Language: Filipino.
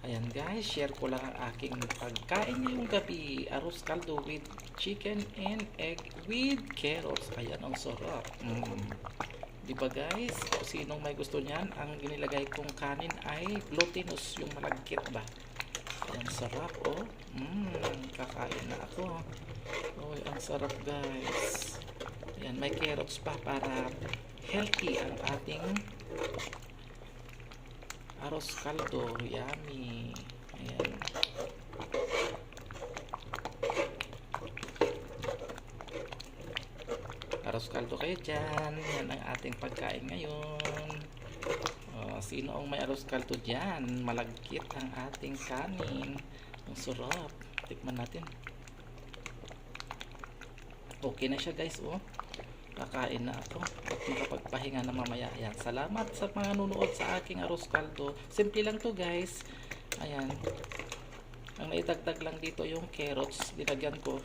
Ayan guys, share ko lang ang aking pagkain ngayong gabi. Arroz caldo with chicken and egg with carrots. Ayan, ang sarap. Mm. Di ba guys? Kung sinong may gusto niyan, ang inilagay kong kanin ay glutinous, yung malagkit ba? Ayan, sarap oh. Mm, kakain na ako. Oh, ang sarap guys. Ayan, may carrots pa para healthy ang ating arroz caldo. Yummy. Ayan. Arroz caldo kayo dyan. Yan ang ating pagkain ngayon. Oh, sino ang may arroz caldo dyan? Malagkit ang ating kanin. Ang sarap. Tikman natin. Okay na siya guys, oh. Kakain na ako. At makapagpahinga na mamaya. Ayan. Salamat sa mga nunood sa aking arroz caldo. Simple lang to guys. Ayan. Ang naitagdag lang dito yung carrots. Dinagyan ko